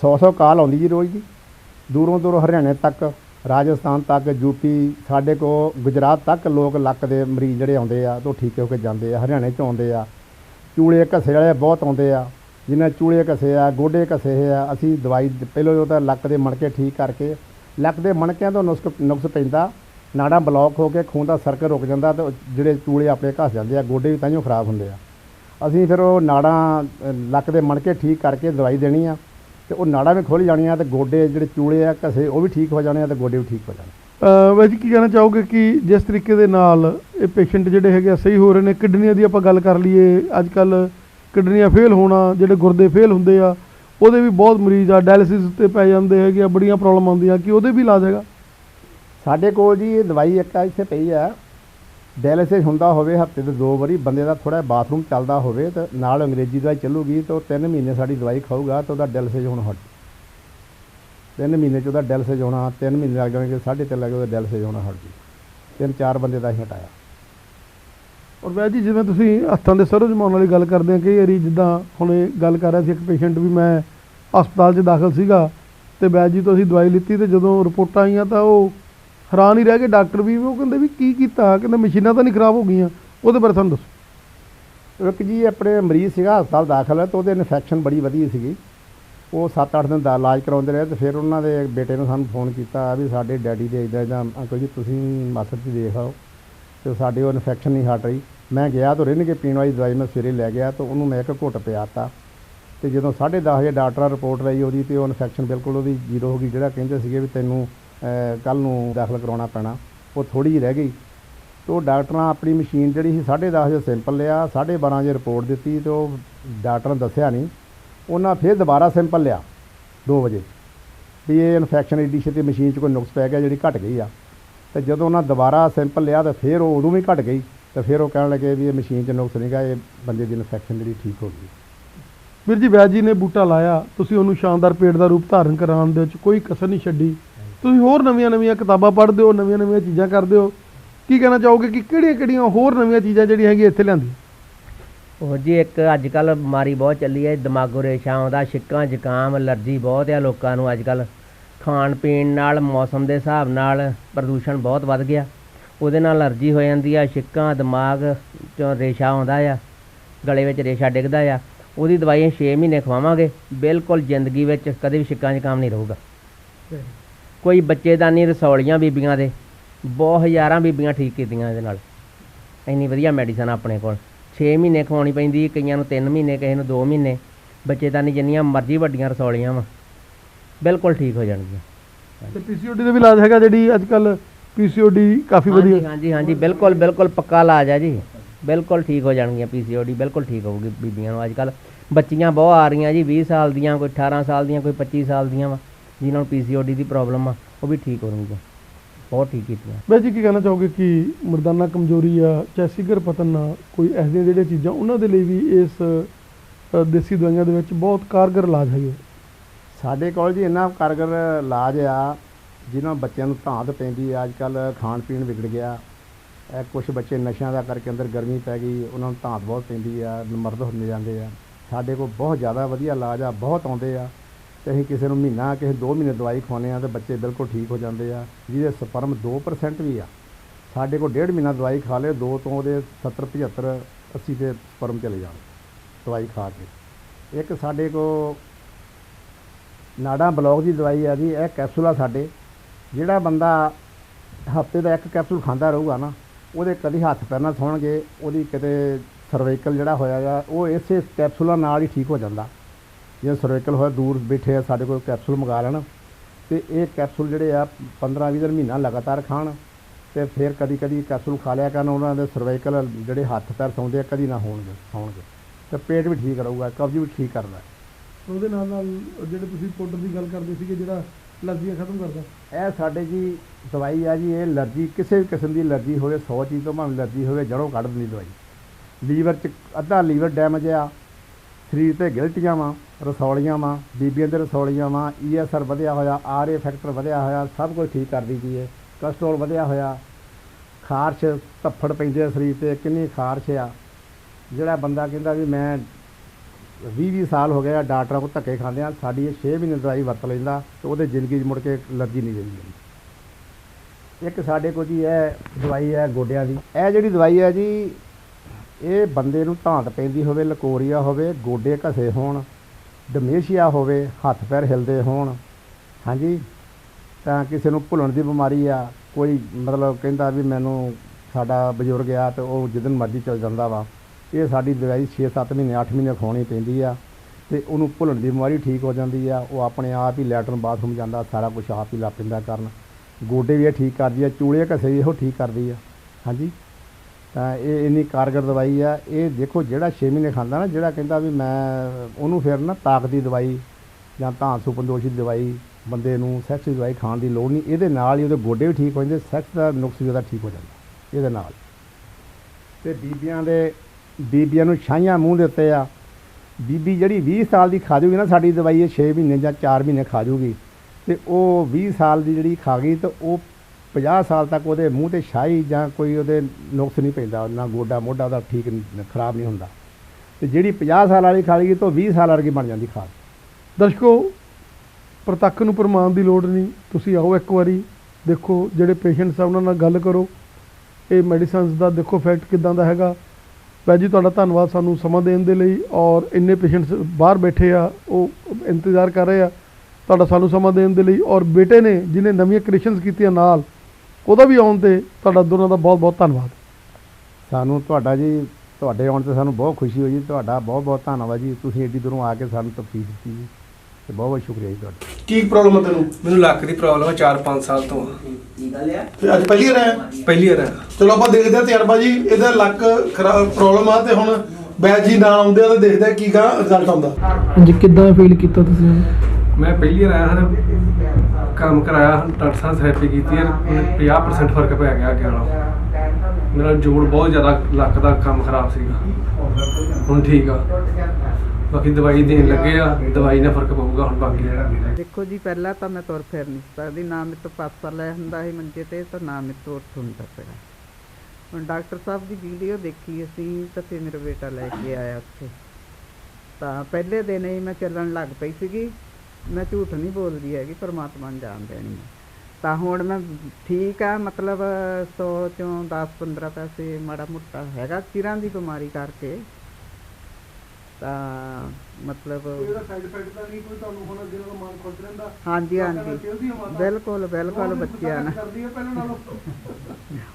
100-100 ਕਾਲ ਆਉਂਦੀ ਜੀ ਰੋਜ਼ ਦੀ। ਦੂਰੋਂ ਦੂਰੋਂ ਹਰਿਆਣੇ ਤੱਕ, ਰਾਜਸਥਾਨ ਤੱਕ ਯੂਪੀ ਸਾਡੇ ਕੋ ਗੁਜਰਾਤ ਤੱਕ ਲੋਕ ਲੱਕ ਦੇ ਮਰੀਜ਼ ਜਿਹੜੇ ਆਉਂਦੇ ਆ ਤੋਂ ਠੀਕ ਹੋ ਕੇ ਜਾਂਦੇ ਆ, ਹਰਿਆਣੇ ਚ ਆਉਂਦੇ ਆ। ਚੂਲੇ ਘਸੇ ਵਾਲੇ ਬਹੁਤ ਆਉਂਦੇ ਆ, ਜਿਨ੍ਹਾਂ ਚੂਲੇ ਘਸੇ ਆ, ਗੋਡੇ ਘਸੇ ਹੋਏ ਆ, ਅਸੀਂ ਦਵਾਈ, ਪਹਿਲਾਂ ਉਹ ਤਾਂ ਲੱਕ ਦੇ ਮਣਕੇ ਠੀਕ ਕਰਕੇ ਲੱਕ ਦੇ ਮਣਕਿਆਂ ਤੋਂ ਨੁਕਸ ਨੁਕਸ ਪੈਂਦਾ, ਨਾੜਾਂ ਬਲੌਕ ਹੋ ਕੇ ਖੂਨ ਦਾ ਸਰਕਲ ਰੁਕ ਜਾਂਦਾ ਤੇ ਜਿਹੜੇ ਚੂਲੇ ਆਪਣੇ ਘਸ ਜਾਂਦੇ ਆ, ਗੋਡੇ ਵੀ ਤਾਂਹੀਓ ਖਰਾਬ ਹੁੰਦੇ ਆ। ਅਸੀਂ ਫਿਰ ਉਹ ਨਾੜਾਂ, ਲੱਕ ਦੇ ਮਣਕੇ ਠੀਕ ਕਰਕੇ ਦਵਾਈ ਦੇਣੀ ਆ ਤੇ ਉਹ ਨਾੜਾਂ ਵੀ ਖੁੱਲ ਜਾਣੀਆਂ ਤੇ ਗੋਡੇ ਜਿਹੜੇ ਚੂਲੇ ਆ, ਘਸੇ ਉਹ ਵੀ ਠੀਕ ਹੋ ਜਾਣੇ ਆ ਤੇ ਗੋਡੇ ਵੀ ਠੀਕ ਹੋ ਜਾਣੇ ਅਹ ਕੀ ਕਹਿਣਾ ਚਾਹੋਗੇ ਕਿ ਜਿਸ ਤਰੀਕੇ ਦੇ ਨਾਲ ਇਹ ਪੇਸ਼ੈਂਟ ਜਿਹੜੇ ਹੈਗੇ ਆ ਸਹੀ ਹੋ ਰਹੇ ਨੇ, ਕਿਡਨੀਆਂ ਦੀ ਆਪਾਂ ਗੱਲ ਕਰ ਲਈਏ, ਅੱਜ ਕੱਲ ਕਿਡਨੀਆਂ ਫੇਲ ਹੋਣਾ, ਜਿਹੜੇ ਗੁਰਦੇ ਫੇਲ ਹੁੰਦੇ ਆ ਉਹਦੇ ਵੀ ਬਹੁਤ ਮਰੀਜ਼ ਆ ਡਾਇਲਿਸਿਸ ਤੇ ਪੈ ਜਾਂਦੇ ਹੈਗੇ ਆ, ਬੜੀਆਂ ਪ੍ਰੋਬਲਮ ਆਉਂਦੀਆਂ, ਕਿ ਉਹਦੇ ਵੀ ਇਲਾਜ ਹੈਗਾ। ਸਾਡੇ ਕੋਲ ਜੀ ਇਹ ਦਵਾਈ ਇੱਕ ਆ, ਇੱਥੇ ਪਈ ਆ। ਡਾਇਲਿਸਿਸ ਹੁੰਦਾ ਹੋਵੇ ਹਫ਼ਤੇ ਦੇ ਦੋ ਵਾਰੀ, ਬੰਦੇ ਦਾ ਥੋੜਾ ਬਾਥਰੂਮ ਚੱਲਦਾ ਹੋਵੇ ਤਾਂ ਨਾਲ ਅੰਗਰੇਜ਼ੀ ਦਵਾਈ ਚੱਲੂਗੀ ਤਾਂ ਉਹ ਤਿੰਨ ਮਹੀਨੇ ਸਾਡੀ ਦਵਾਈ ਖਾਊਗਾ ਤਾਂ ਉਹਦਾ ਡਾਇਲਿਸਿਸ ਹੋਣਾ ਹਟ ਤਿੰਨ ਮਹੀਨੇ ਚ ਉਹਦਾ ਡਾਇਲਿਸਿਸ ਹੋਣਾ, ਤਿੰਨ ਮਹੀਨੇ ਲੱਗ ਜਾਣਗੇ, ਸਾਢੇ ਤਿੰਨ ਲੱਗ ਉਹਦਾ ਡਾਇਲਿਸਿਸ ਹੋਣਾ ਹਟ ਜੀ ਤਿੰਨ ਚਾਰ ਬੰਦੇ ਦਾ ਹੀ ਹਟਾਇਆ। ਔਰ ਵੈਦ ਜੀ, ਜਿਵੇਂ ਤੁਸੀਂ ਹੱਥਾਂ ਦੇ ਸਰੋਂ ਜਮਾਉਣ ਵਾਲੀ ਗੱਲ ਕਰਦੇ ਆ ਕਿ ਵਾਰੀ ਜਿੱਦਾਂ ਹੁਣ ਇਹ ਗੱਲ ਕਰ ਰਿਹਾ ਸੀ ਇੱਕ ਪੇਸ਼ੈਂਟ ਵੀ ਮੈਂ ਹਸਪਤਾਲ 'ਚ ਦਾਖਲ ਸੀਗਾ ਤੇ ਵੈਦ ਜੀ ਤੋਂ ਅਸੀਂ ਦਵਾਈ ਲਿੱਤੀ ਤੇ ਜਦੋਂ ਰਿਪੋਰਟਾਂ ਆਈਆਂ ਤਾਂ ਉਹ ਹੈਰਾਨ ਹੀ ਰਹਿ ਗਏ। ਡਾਕਟਰ ਵੀ ਉਹ ਕਹਿੰਦੇ ਵੀ ਕੀ ਕੀਤਾ? ਕਹਿੰਦੇ ਮਸ਼ੀਨਾਂ ਤਾਂ ਨਹੀਂ ਖਰਾਬ ਹੋ ਗਈਆਂ। ਉਹਦੇ ਬਾਰੇ ਸਾਨੂੰ ਦੱਸੋ। ਇੱਕ ਜੀ, ਆਪਣੇ ਮਰੀਜ਼ ਸੀਗਾ, ਹਸਪਤਾਲ ਦਾਖਲ ਹੈ ਤਾਂ ਉਹਦੇ ਇਨਫੈਕਸ਼ਨ ਬੜੀ ਵਧੀ ਸੀਗੀ। ਉਹ 7-8 ਦਿਨ ਦਾ ਇਲਾਜ ਕਰਾਉਂਦੇ ਰਹੇ ਤੇ ਫਿਰ ਉਹਨਾਂ ਦੇ ਬੇਟੇ ਨੂੰ ਸਾਨੂੰ ਫੋਨ ਕੀਤਾ ਵੀ ਸਾਡੇ ਡੈਡੀ ਦੇ ਇਦਾਂ ਇਦਾਂ ਅੰਕਲ ਜੀ, ਤੁਸੀਂ ਮਾਸਟਰ ਜੀ ਦੇਖ ਆਓ। ਤੇ ਸਾਡੇ ਉਹ ਇਨਫੈਕਸ਼ਨ ਨਹੀਂ ਹਟ ਰਹੀ। ਮੈਂ ਗਿਆ ਤਾਂ ਰਿੰਨ ਕੇ ਪੀਣ ਵਾਲੀ ਦਵਾਈ ਮੈਂ ਸਵੇਰੇ ਲੈ ਗਿਆ ਤਾਂ ਉਹਨੂੰ ਮੈਂ ਇੱਕ ਘੁੱਟ ਪਿਆਤਾ ਤੇ। ਜਦੋਂ 10:30 ਵਜੇ ਡਾਕਟਰਾਂ ਰਿਪੋਰਟ ਲਈ ਉਹਦੀ ਤੇ ਉਹ ਇਨਫੈਕਸ਼ਨ ਬਿਲਕੁਲ ਉਹਦੀ ਜ਼ੀਰੋ ਹੋ ਗਈ, ਜਿਹੜਾ ਕਹਿੰਦੇ ਸੀਗੇ ਵੀ ਤੈਨੂੰ ਕੱਲ ਨੂੰ ਦਾਖਲ ਕਰਾਉਣਾ ਪੈਣਾ। ਉਹ ਥੋੜੀ ਜਿਹੀ ਰਹਿ ਗਈ। ਤੇ ਉਹ ਡਾਕਟਰਾਂ ਆਪਣੀ ਮਸ਼ੀਨ ਜਿਹੜੀ ਸੀ 10:30 ਵਜੇ ਸੈਂਪਲ ਲਿਆ 12:30 ਵਜੇ ਰਿਪੋਰਟ ਦਿੱਤੀ ਤੇ ਉਹ ਡਾਕਟਰ ਨੇ ਦੱਸਿਆ ਨਹੀਂ। ਉਹਨਾਂ ਫਿਰ ਦੁਬਾਰਾ ਸੈਂਪਲ ਲਿਆ 2 ਵਜੇ। ਵੀ ਇਹ ਇਨਫੈਕਸ਼ਨ ਏਡੀ ਛੇਤੀ ਮਸ਼ੀਨ 'ਚ ਕੋਈ ਨੁਕਸ ਪੈ ਗਿਆ ਜਿਹੜੀ ਘਟ ਗਈ ਆ। ਤੇ ਜਦੋਂ ਉਹਨਾਂ ਦੁਬਾਰਾ ਸੈਂਪਲ ਲਿਆ ਤਾਂ ਫਿਰ ਉਹ ਉਦੋਂ ਵੀ ਘਟ ਗਈ। ਤੇ ਫਿਰ ਉਹ ਕਹਿਣ ਲੱਗੇ ਵੀ ਇਹ ਮਸ਼ੀਨ 'ਚ ਨੁਕਸ ਨਹੀਂਗਾ ਇਹ ਬੰਦੇ ਦੀ ਇਨਫੈਕਸ਼ਨ ਜਿਹੜੀ ਠੀਕ ਹੋ ਗਈ। ਵੀਰ ਜੀ, ਵੈਦ ਜੀ ਨੇ ਬੂਟਾ ਲਾਇਆ, ਤੁਸੀਂ ਉਹਨੂੰ ਸ਼ਾਨਦਾਰ ਪੇੜ ਦਾ ਰੂਪ ਧਾਰਨ ਕਰਾਉਣ ਦੇ ਵਿੱਚ ਕੋਈ ਕਸਰ ਨਹੀਂ ਛੱਡੀ। ਤੁਸੀਂ ਹੋਰ ਨਵੀਆਂ-ਨਵੀਆਂ ਕਿਤਾਬਾਂ ਪੜ੍ਹਦੇ ਹੋ, ਨਵੀਆਂ-ਨਵੀਆਂ ਚੀਜ਼ਾਂ ਕਰਦੇ ਹੋ। ਕੀ ਕਹਿਣਾ ਚਾਹੋਗੇ ਕਿ ਕਿਹੜੀਆਂ-ਕਿਹੜੀਆਂ ਹੋਰ ਨਵੀਆਂ ਚੀਜ਼ਾਂ ਜਿਹੜੀਆਂ ਹੈਗੀਆਂ ਇੱਥੇ ਲਿਆਂਦੀ? ਉਹ ਜੀ, ਇੱਕ ਅੱਜ ਕੱਲ ਬਿਮਾਰੀ ਬਹੁਤ ਚੱਲੀ ਹੈ, ਦਿਮਾਗੋ ਰੇਸ਼ਾ ਆਉਂਦਾ, ਛਿੱਕਾਂ, ਜ਼ੁਕਾਮ, ਅਲਰਜੀ ਬਹੁਤ ਆ ਲੋਕਾਂ ਨੂੰ ਅੱਜ ਕੱਲ ਖਾਣ ਪੀਣ ਨਾਲ, ਮੌਸਮ ਦੇ ਹਿਸਾਬ ਨਾਲ ਪ੍ਰਦੂਸ਼ਣ ਬਹੁਤ ਵੱਧ ਗਿਆ। ਉਹਦੇ ਨਾਲ ਅਲਰਜੀ ਹੋ ਜਾਂਦੀ ਆ, ਛਿੱਕਾਂ, ਦਿਮਾਗ ਚੋਂ ਰੇਸ਼ਾ ਆਉਂਦਾ ਆ, ਗਲੇ ਵਿੱਚ ਰੇਸ਼ਾ ਡਿੱਗਦਾ ਆ, ਉਹਦੀ ਦਵਾਈ 6 ਮਹੀਨੇ ਖਵਾਵਾਂਗੇ, ਬਿਲਕੁਲ ਜ਼ਿੰਦਗੀ ਵਿੱਚ ਕਦੇ ਵੀ ਛਿੱਕਾਂ ਜ਼ੁਕਾਮ ਨਹੀਂ ਰਹੂਗਾ। ਕੋਈ ਬੱਚੇਦਾਨੀ ਰਸੌਲੀਆਂ ਬੀਬੀਆਂ ਦੇ, ਬਹੁਤ ਹਜ਼ਾਰਾਂ ਬੀਬੀਆਂ ਠੀਕ ਕੀਤੀਆਂ ਇਹਦੇ ਨਾਲ। ਇੰਨੀ ਵਧੀਆ ਮੈਡੀਸਨ ਆਪਣੇ ਕੋਲ। 6 ਮਹੀਨੇ ਖਵਾਉਣੀ ਪੈਂਦੀ, ਕਈਆਂ ਨੂੰ 3 ਮਹੀਨੇ, ਕਿਸੇ ਨੂੰ 2 ਮਹੀਨੇ, ਬੱਚੇਦਾਨੀ ਜਿੰਨੀਆਂ ਮਰਜ਼ੀ ਵੱਡੀਆਂ ਰਸੌਲੀਆਂ ਵਾ, ਬਿਲਕੁਲ ਠੀਕ ਹੋ ਜਾਣਗੀਆਂ। ਤੇ ਪੀਸੀਓਡੀ ਦਾ ਵੀ ਇਲਾਜ ਹੈਗਾ ਜਿਹੜੀ ਅੱਜ ਕੱਲ ਪੀਸੀਓਡੀ ਕਾਫੀ ਵਧੀਆ। ਹਾਂਜੀ ਹਾਂਜੀ ਹਾਂਜੀ ਬਿਲਕੁਲ ਬਿਲਕੁਲ ਪੱਕਾ ਇਲਾਜ ਆ ਜੀ। ਬਿਲਕੁਲ ਠੀਕ ਹੋ ਜਾਣਗੀਆਂ ਪੀਸੀਓਡੀ ਬਿਲਕੁਲ ਠੀਕ ਹੋਊਗੀ ਬੀਬੀਆਂ ਨੂੰ ਅੱਜ ਕੱਲ ਬੱਚੀਆਂ ਬਹੁਤ ਆ ਰਹੀਆਂ ਜੀ 20 ਸਾਲ ਦੀਆਂ ਕੋਈ 18 ਸਾਲ ਦੀਆਂ ਕੋਈ 25 ਸਾਲ ਦੀਆਂ ਵਾ ਜਿਨ੍ਹਾਂ ਨੂੰ ਪੀਸੀਓਡੀ ਦੀ ਪ੍ਰੋਬਲਮ ਆ ਉਹ ਵੀ ਠੀਕ ਹੋਣਗੀਆਂ। ਬਹੁਤ ਠੀਕ ਕੀਤੀਆਂ। ਬਾਈ ਜੀ ਕੀ ਕਹਿਣਾ ਚਾਹੋਗੇ ਕਿ ਮਰਦਾਨਾ ਕਮਜ਼ੋਰੀ ਆ ਚਾਹੇ ਸਿਗਰ ਪਤਨ ਆ ਕੋਈ ਇਹੋ ਜਿਹੀਆਂ ਜਿਹੜੀਆਂ ਚੀਜ਼ਾਂ ਉਹਨਾਂ ਦੇ ਲਈ ਵੀ ਇਸ ਅ, ਦੇਸੀ ਦਵਾਈਆਂ ਦੇ ਵਿੱਚ ਬਹੁਤ ਕਾਰਗਰ ਇਲਾਜ ਹੈਗੇ ਸਾਡੇ ਕੋਲ ਜੀ ਇੰਨਾ ਕਾਰਗਰ ਇਲਾਜ ਆ ਜਿਨ੍ਹਾਂ ਬੱਚਿਆਂ ਨੂੰ ਧਾਂਤ ਪੈਂਦੀ ਆ ਅੱਜ ਕੱਲ ਖਾਣ ਪੀਣ ਵਿਗੜ ਗਿਆ। ਇਹ ਕੁਝ ਬੱਚੇ ਨਸ਼ਿਆਂ ਦਾ ਕਰਕੇ ਅੰਦਰ ਗਰਮੀ ਪੈ ਗਈ, ਉਹਨਾਂ ਨੂੰ ਧਾਂਤ ਬਹੁਤ ਪੈਂਦੀ ਆ, ਮਰਦ ਹੁੰਦੇ ਜਾਂਦੇ ਆ। ਸਾਡੇ ਕੋਲ ਬਹੁਤ ਜ਼ਿਆਦਾ ਵਧੀਆ ਇਲਾਜ ਆ, ਬਹੁਤ ਆਉਂਦੇ ਆ। ਤੇ ਅਸੀਂ ਕਿਸੇ ਨੂੰ ਮਹੀਨਾ, ਕਿਸੇ 2 ਮਹੀਨੇ ਦਵਾਈ ਖਵਾਉਂਦੇ ਆ ਤੇ ਬੱਚੇ ਬਿਲਕੁਲ ਠੀਕ ਹੋ ਜਾਂਦੇ ਆ, ਜਿਹਦੇ ਸਪਰਮ 2% ਵੀ ਆ। ਸਾਡੇ ਕੋਲ ਡੇਢ ਮਹੀਨਾ ਦਵਾਈ ਖਾ ਲੇ ਦੋ ਤੋਂ ਉਹਦੇ 70 75 80 ਦੇ ਸਪਰਮ ਚਲੇ ਜਾਣ ਦਵਾਈ ਖਾ ਕੇ। ਇੱਕ ਸਾਡੇ ਕੋਲ ਨਾੜਾਂ ਬਲੌਕ ਦੀ ਦਵਾਈ ਆ ਜੀ, ਇਹ ਕੈਪਸੂਲ ਆ ਸਾਡੇ। ਜਿਹੜਾ ਬੰਦਾ ਹਫ਼ਤੇ ਦਾ ਇੱਕ ਕੈਪਸੂਲ ਖਾਂਦਾ ਰਹੂਗਾ ਨਾ, ਉਹਦੇ ਕਦੀ ਹੱਥ ਪੈਰ ਨਾ ਸੌਣਗੇ, ਉਹਦੀ ਕਿਤੇ ਸਰਵਾਈਕਲ ਜਿਹੜਾ ਹੋਇਆ ਗਾ ਉਹ ਇਸੇ ਕੈਪਸੂਲਾਂ ਨਾਲ ਹੀ ਠੀਕ ਹੋ ਜਾਂਦਾ। ਜੇ ਸਰਵਾਈਕਲ ਹੋਇਆ, ਦੂਰ ਬੈਠੇ ਆ, ਸਾਡੇ ਕੋਲ ਕੈਪਸੂਲ ਮੰਗਾ ਲੈਣ, ਤੇ ਇਹ ਕੈਪਸੂਲ ਜਿਹੜੇ ਆ 15 20 ਦਿਨ ਮਹੀਨਾ ਲਗਾਤਾਰ ਖਾਣ, ਤੇ ਫਿਰ ਕਦੀ ਕਦੀ ਕੈਪਸੂਲ ਖਾ ਲਿਆ ਕਰਨ, ਉਹਨਾਂ ਦੇ ਸਰਵਾਈਕਲ ਜਿਹੜੇ ਹੱਥ ਪੈਰ ਸੌਂਦੇ ਆ, ਕਦੀ ਨਾ ਹੋਣਗੇ, ਸੌਣਗੇ। ਤੇ ਪੇਟ ਵੀ ਠੀਕ ਰਹੂਗਾ, ਕਬਜ਼ ਵੀ ਠੀਕ ਕਰਦਾ। ਉਹਦੇ ਨਾਲ ਨਾਲ ਜਿਹੜੇ ਤੁਸੀਂ ਪਾਊਡਰ ਦੀ ਗੱਲ ਕਰਦੇ ਸੀਗੇ, ਜਿਹੜਾ ਐਲਰਜੀਆਂ ਖਤਮ ਕਰਦਾ। ਇਹ ਸਾਡੇ ਜੀ ਦਵਾਈ ਆ ਜੀ, ਇਹ ਐਲਰਜੀ ਕਿਸੇ ਵੀ ਕਿਸਮ ਦੀ ਐਲਰਜੀ ਹੋਵੇ 100 ਚੀਜ਼ ਤੋਂ ਭਾਵੇਂ ਐਲਰਜੀ ਹੋਵੇ, ਜੜੋਂ ਕੱਢ ਦਿੰਦੀ ਦਵਾਈ। ਲੀਵਰ ਚ ਅੱਧਾ ਲੀਵਰ ਡੈਮੇਜ ਆ, ਸਰੀਰ ਤੇ ਗਿਲਟੀਆਂ ਵਾ, ਰਸੌਲੀਆਂ ਵਾ, ਬੀਬੀਆਂ ਦੇ ਰਸੌਲੀਆਂ ਵਾ ਈਐਸਆਰ ਵਧਿਆ ਹੋਇਆ ਆਰਏ ਫੈਕਟਰ ਵਧਿਆ ਹੋਇਆ, ਸਭ ਕੁਝ ਠੀਕ ਕਰਦੀ ਜੀ ਇਹ ਕੋਲੇਸਟ੍ਰੋਲ ਵਧਿਆ ਹੋਇਆ, ਖਾਰਸ਼ ਧੱਫੜ ਪੈਂਦੇ ਆ ਸਰੀਰ ਤੇ, ਕਿੰਨੀ ਖਾਰਸ਼ ਆ। ਜਿਹੜਾ ਬੰਦਾ ਕਹਿੰਦਾ ਵੀ ਮੈਂ 20 20 ਸਾਲ ਹੋ ਗਏ ਆ, ਡਾਕਟਰਾਂ ਕੋਲ ਧੱਕੇ ਖਾਂਦੇ ਆ, ਸਾਡੀ ਇਹ 6 ਮਹੀਨੇ ਦਵਾਈ ਵਰਤ ਲੈਂਦਾ ਤੇ ਉਹਦੇ ਜ਼ਿੰਦਗੀ 'ਚ ਮੁੜ ਕੇ ਐਲਰਜੀ ਨਹੀਂ ਰਹਿੰਦੀ ਇੱਕ ਸਾਡੇ ਕੋਲ ਜੀ ਇਹ ਦਵਾਈ ਹੈ ਗੋਡਿਆਂ ਦੀ। ਇਹ ਜਿਹੜੀ ਦਵਾਈ ਹੈ ਜੀ, ਇਹ ਬੰਦੇ ਨੂੰ ਧਾਂਤ ਪੈਂਦੀ ਹੋਵੇ, ਲਕੋਰੀਆ ਹੋਵੇ, ਗੋਡੇ ਘਸੇ ਹੋਣ, ਡਮੇਸ਼ੀਆ ਹੋਵੇ, ਹੱਥ ਪੈਰ ਹਿਲਦੇ ਹੋਣ, ਹਾਂਜੀ, ਤਾਂ ਕਿਸੇ ਨੂੰ ਭੁੱਲਣ ਦੀ ਬਿਮਾਰੀ ਆ, ਕੋਈ ਮਤਲਬ ਕਹਿੰਦਾ ਵੀ ਮੈਨੂੰ ਸਾਡਾ ਬਜ਼ੁਰਗ ਆ ਤੇ ਉਹ ਜਿੱਦਨ ਮਰਜ਼ੀ ਚਲ ਜਾਂਦਾ ਵਾ। ਇਹ ਸਾਡੀ ਦਵਾਈ 6-7 ਮਹੀਨੇ 8 ਮਹੀਨੇ ਖਵਾਉਣੀ ਪੈਂਦੀ ਆ ਤੇ ਉਹਨੂੰ ਭੁੱਲਣ ਦੀ ਬਿਮਾਰੀ ਠੀਕ ਹੋ ਜਾਂਦੀ ਆ। ਉਹ ਆਪਣੇ ਆਪ ਹੀ ਲੈਟਰਨ ਬਾਥਰੂਮ ਜਾਂਦਾ, ਸਾਰਾ ਕੁਝ ਆਪ ਹੀ ਲਾ ਪੈਂਦਾ ਕਰਨ। ਗੋਡੇ ਵੀ ਇਹ ਠੀਕ ਕਰਦੀ ਆ, ਚੂਲੇ ਘਸੇ ਵੀ ਇਹੋ ਠੀਕ ਕਰਦੀ ਆ। ਹਾਂਜੀ? ਤਾਂ ਇਹ ਇੰਨੀ ਕਾਰਗਰ ਦਵਾਈ ਆ। ਇਹ ਦੇਖੋ ਜਿਹੜਾ 6 ਮਹੀਨੇ ਖਾਂਦਾ ਨਾ, ਜਿਹੜਾ ਕਹਿੰਦਾ ਵੀ ਮੈਂ ਉਹਨੂੰ ਫਿਰ ਨਾ ਤਾਕਤ ਦੀ ਦਵਾਈ ਜਾਂ ਤਾਂ ਸੁਪਨਦੋਸ਼ ਦੀ ਦਵਾਈ ਬੰਦੇ ਨੂੰ ਸੈਕਸ ਦਵਾਈ ਖਾਣ ਦੀ ਲੋੜ ਨਹੀਂ। ਇਹਦੇ ਨਾਲ ਹੀ ਉਹਦੇ ਗੋਡੇ ਵੀ ਠੀਕ ਹੋ ਜਾਂਦੇ, ਸੈਕਸ ਦਾ ਨੁਕਸ ਵੀ ਉਹਦਾ ਠੀਕ ਹੋ ਜਾਂਦਾ। ਇਹਦੇ ਨਾਲ। ਤੇ ਬੀਬੀਆਂ ਦੇ ਬੀਬੀਆਂ ਨੂੰ ਛਾਈਆਂ ਮੂੰਹ ਦੇ ਉੱਤੇ ਆ। ਬੀਬੀ ਜਿਹੜੀ 20 ਸਾਲ ਦੀ ਖਾ ਜੂਗੀ ਨਾ, ਸਾਡੀ ਦਵਾਈ ਇਹ 6 ਮਹੀਨੇ ਜਾਂ 4 ਮਹੀਨੇ ਖਾ ਜੂਗੀ। ਤੇ ਉਹ 20 ਸਾਲ ਦੀ ਜਿਹੜੀ ਖਾ ਗਈ ਤੇ ਉਹ 50 ਸਾਲ ਤੱਕ ਉਹਦੇ ਮੂੰਹ ਤੇ ਛਾਈ ਜਾਂ ਕੋਈ ਉਹਦੇ ਨੁਕਸ ਨਹੀਂ ਪੈਂਦਾ, ਨਾ ਗੋਡਾ ਮੋਢਾ ਉਹਦਾ ਠੀਕ ਖਰਾਬ ਨਹੀਂ ਹੁੰਦਾ। ਤੇ ਜਿਹੜੀ 50 ਸਾਲ ਵਾਲੀ ਖਾ ਲਈ ਤਾਂ 20 ਸਾਲ ਵਰਗੀ ਬਣ ਜਾਂਦੀ ਖਾਦ। ਦਰਸ਼ਕੋ, ਪ੍ਰਤੱਖ ਨੂੰ ਪ੍ਰਮਾਣ ਦੀ ਲੋੜ ਨਹੀਂ। ਤੁਸੀਂ ਆਓ ਇੱਕ ਵਾਰੀ, ਦੇਖੋ ਜਿਹੜੇ ਪੇਸ਼ੈਂਟਸ ਆ ਉਹਨਾਂ ਨਾਲ ਗੱਲ ਕਰੋ। ਇਹ ਮੈਡੀਸਨਸ ਦਾ ਦੇਖੋ ਇਫੈਕਟ ਕਿਦਾਂ ਦਾ ਹੈਗਾ। ਭਾਅ ਜੀ, ਤੁਹਾਡਾ ਧੰਨਵਾਦ ਸਾਨੂੰ ਸਮਾਂ ਦੇਣ ਦੇ ਲਈ ਔਰ ਇੰਨੇ ਪੇਸ਼ੈਂਟਸ ਬਾਹਰ ਬੈਠੇ ਆ, ਉਹ ਇੰਤਜ਼ਾਰ ਕਰ ਰਹੇ ਆ, ਤੁਹਾਡਾ ਸਾਨੂੰ ਸਮਾਂ ਦੇਣ ਦੇ ਲਈ ਔਰ ਬੇਟੇ ਨੇ ਜਿਹਨੇ ਨਵੀਆਂ ਕ੍ਰੀਏਸ਼ਨਸ ਕੀਤੀਆਂ ਨਾਲ, ਉਹਦਾ ਵੀ ਆਉਣ ਤੇ ਤੁਹਾਡਾ ਦੋਨਾਂ ਦਾ ਬਹੁਤ ਬਹੁਤ ਧੰਨਵਾਦ। ਸਾਨੂੰ ਤੁਹਾਡਾ ਜੀ, ਤੁਹਾਡੇ ਆਉਣ ਤੇ ਸਾਨੂੰ ਬਹੁਤ ਖੁਸ਼ੀ ਹੋਈ ਜੀ, ਤੁਹਾਡਾ ਬਹੁਤ ਬਹੁਤ ਧੰਨਵਾਦ ਜੀ, ਤੁਸੀਂ ਏਡੀ ਦੂਰੋਂ ਆ ਕੇ ਸਾਨੂੰ ਤਫਸੀਲ ਦਿੱਤੀ ਜੀ, ਤੇ ਬਹੁਤ ਬਹੁਤ ਸ਼ੁਕਰੀਆ ਜੀ ਤੁਹਾਡਾ। ਕੀ ਪ੍ਰੋਬਲਮ ਹੈ ਤੈਨੂੰ? ਮੈਨੂੰ ਲੱਕ ਦੀ ਪ੍ਰੋਬਲਮ ਹੈ 4-5 ਸਾਲ ਤੋਂ ਤੇ ਅੱਜ ਪਹਿਲੀ ਵਾਰ ਆਇਆ? ਪਹਿਲੀ ਵਾਰ ਹੈ ਚਲੋ ਆਪਾਂ ਦੇਖਦੇ ਹਾਂ ਤਜਰਬਾ ਜੀ ਇਹਦਾ ਲੱਕ ਪ੍ਰੋਬਲਮ ਆ ਤੇ ਹੁਣ ਬੈਜ ਜੀ ਨਾਲ ਆਉਂਦੇ ਆ ਤੇ ਦੇਖਦੇ ਆ ਕੀ ਗਾ ਰਿਜ਼ਲਟ ਆਉਂਦਾ। ਹਾਂਜੀ ਕਿੱਦਾਂ ਫੀਲ ਕੀਤਾ ਤੁਸੀਂ? ਮੈਂ ਪਹਿਲੀ ਵਾਰ ਆਇਆ ਹਾਂ ਕੰਮ ਕਰਾਇਆ ਡਾਕਟਰ ਸਾਹਿਬ ਥੈਰੇਪੀ ਕੀਤੀ ਹੈ ਮੈਨੂੰ 50% ਫ਼ਰਕ ਪੈ ਗਿਆ ਅੱਗੇ ਨਾਲੋਂ। ਮੇਰਾ ਜੋੜ ਬਹੁਤ ਜ਼ਿਆਦਾ ਲੱਕ ਦਾ ਕੰਮ ਖਰਾਬ ਸੀਗਾ। ਹੁਣ ਠੀਕ ਆ। ਬਾਕੀ ਦਵਾਈ ਦੇਣ ਲੱਗੇ ਆ, ਦਵਾਈ ਨਾਲ ਫ਼ਰਕ ਪਊਗਾ, ਹੁਣ ਬਾਕੀ ਦੇਖੋ ਜੀ, ਪਹਿਲਾਂ ਤਾਂ ਮੈਂ ਤੁਰ ਫਿਰ ਨਹੀਂ ਸਕਦੀ ਨਾ ਮੇਰੇ ਤੋਂ ਪਾਸਾ ਲੈ ਹੁੰਦਾ ਸੀ ਮੰਜੇ ਤੇ, ਤਾਂ ਨਾ ਮੇਰੇ ਤੋਂ ਉੱਠ ਹੁੰਦਾ ਪਿਆ। ਹੁਣ ਡਾਕਟਰ ਸਾਹਿਬ ਦੀ ਵੀਡੀਓ ਦੇਖੀ ਅਸੀਂ, ਤਾਂ ਫਿਰ ਮੇਰਾ ਬੇਟਾ ਲੈ ਕੇ ਆਇਆ ਉੱਥੇ। ਤਾਂ ਪਹਿਲੇ ਦਿਨ ਹੀ ਮੈਂ ਚੱਲਣ ਲੱਗ ਪਈ ਸੀਗੀ। ਮੈਂ ਝੂਠ ਨਹੀਂ ਬੋਲਦੀ ਹੈਗੀ, ਪਰਮਾਤਮਾ ਨੂੰ ਜਾਣਦੇ ਨਹੀਂ ਤਾਂ ਹੁਣ ਮੈਂ ਠੀਕ ਆ, ਮਤਲਬ 100 ਚੋਂ 10 15 ਪੈਸੇ ਮਾੜਾ ਮੋਟਾ ਹੈਗਾ, ਸਿਰਾਂ ਦੀ ਬਿਮਾਰੀ ਕਰਕੇ। ਤਾਂ ਮਤਲਬ ਸਾਈਡ ਇਫੈਕਟ ਤਾਂ ਨਹੀਂ ਕੋਈ ਤੁਹਾਨੂੰ ਹੁਣ ਅੱਗੇ ਨਾਲੋਂ ਮਨ ਖੁਸ਼ ਰਹਿੰਦਾ? ਹਾਂਜੀ ਹਾਂਜੀ। ਬਿਲਕੁਲ ਬਿਲਕੁਲ ਬੱਚਿਆਂ ਨਾਲ। ਕਰਦੀ ਹੈ ਪਹਿਲਾਂ ਨਾਲੋਂ।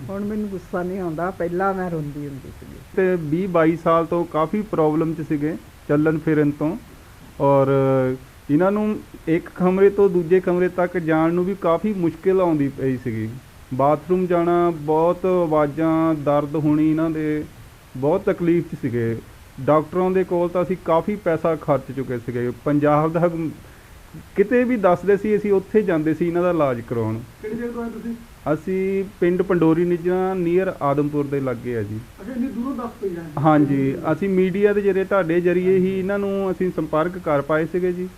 ਹੁਣ ਮੈਨੂੰ ਗੁੱਸਾ ਨਹੀਂ ਆਉਂਦਾ ਪਹਿਲਾਂ ਮੈਂ ਰੋਂਦੀ ਹੁੰਦੀ ਸੀ ਤੇ 20 22 ਸਾਲ ਤੋਂ ਕਾਫੀ ਪ੍ਰੋਬਲਮ ਚ ਸੀਗੇ ਚੱਲਣ ਫਿਰਨ ਤੋਂ। ਔਰ ਇਹਨਾਂ ਨੂੰ ਇੱਕ ਕਮਰੇ ਤੋਂ ਦੂਜੇ ਕਮਰੇ ਤੱਕ ਜਾਣ ਨੂੰ ਵੀ ਕਾਫੀ ਮੁਸ਼ਕਿਲ ਆਉਂਦੀ ਪਈ ਸੀਗੀ। ਬਾਥਰੂਮ ਜਾਣਾ ਬਹੁਤ ਆਵਾਜ਼ਾਂ ਦਰਦ ਹੋਣੀ ਇਹਨਾਂ ਦੇ ਬਹੁਤ ਤਕਲੀਫ 'ਚ ਸੀਗੇ। ਡਾਕਟਰਾਂ ਦੇ ਕੋਲ ਤਾਂ ਅਸੀਂ ਕਾਫੀ ਪੈਸਾ ਖਰਚ ਚੁੱਕੇ ਸੀਗੇ। ਪੰਜਾਬ ਦਾ ਕਿਤੇ ਵੀ ਦੱਸਦੇ ਸੀ ਅਸੀਂ ਉੱਥੇ ਜਾਂਦੇ ਸੀ ਇਹਨਾਂ ਦਾ ਇਲਾਜ ਕਰਾਉਣ। ਕਿਹੜੀ ਜਗ੍ਹਾ ਤੋਂ ਆਏ ਤੁਸੀਂ? ਅਸੀਂ ਪਿੰਡ ਪੰਡੋਰੀ ਨਿਜਰਾ ਨੀਅਰ ਆਦਮਪੁਰ ਦੇ ਲਾਗੇ ਆ ਜੀ। ਅੱਛਾ ਇੰਨੀ ਦੂਰੋਂ ਦੱਸ ਪਈ ਜਾਂਦੇ ਹਾਂਜੀ ਅਸੀਂ ਮੀਡੀਆ ਦੇ ਜਰੀਏ ਤੁਹਾਡੇ ਜਰੀਏ ਹੀ ਇਹਨਾਂ ਨੂੰ ਅਸੀਂ ਸੰਪਰਕ ਕਰ ਪਾਏ ਸੀਗੇ ਜੀ।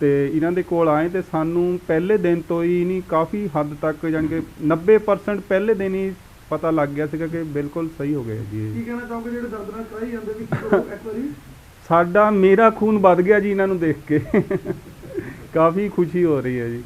ਤੇ ਇਹਨਾਂ ਦੇ ਕੋਲ ਆਏ ਤੇ ਸਾਨੂੰ ਪਹਿਲੇ ਦਿਨ ਤੋਂ ਹੀ ਨਹੀਂ ਕਾਫੀ ਹੱਦ ਤੱਕ ਯਾਨੀ ਕਿ 90% ਪਹਿਲੇ ਦਿਨ ਹੀ ਪਤਾ ਲੱਗ ਗਿਆ ਸੀਗਾ ਕਿ ਬਿਲਕੁਲ ਸਹੀ ਹੋ ਗਿਆ ਜੀ ਕੀ। ਕਹਿਣਾ ਚਾਹੋਗੇ ਜਿਹੜੇ ਦਰਦ ਨਾਲ ਕਰਾਈ ਜਾਂਦੇ ਵੀ ਇੱਕ ਵਾਰੀ? ਸਾਡਾ ਮੇਰਾ ਖੂਨ ਵੱਧ ਗਿਆ ਜੀ ਇਹਨਾਂ ਨੂੰ ਦੇਖ ਕੇ। ਕਾਫੀ ਖੁਸ਼ੀ ਹੋ ਰਹੀ ਹੈ ਜੀ।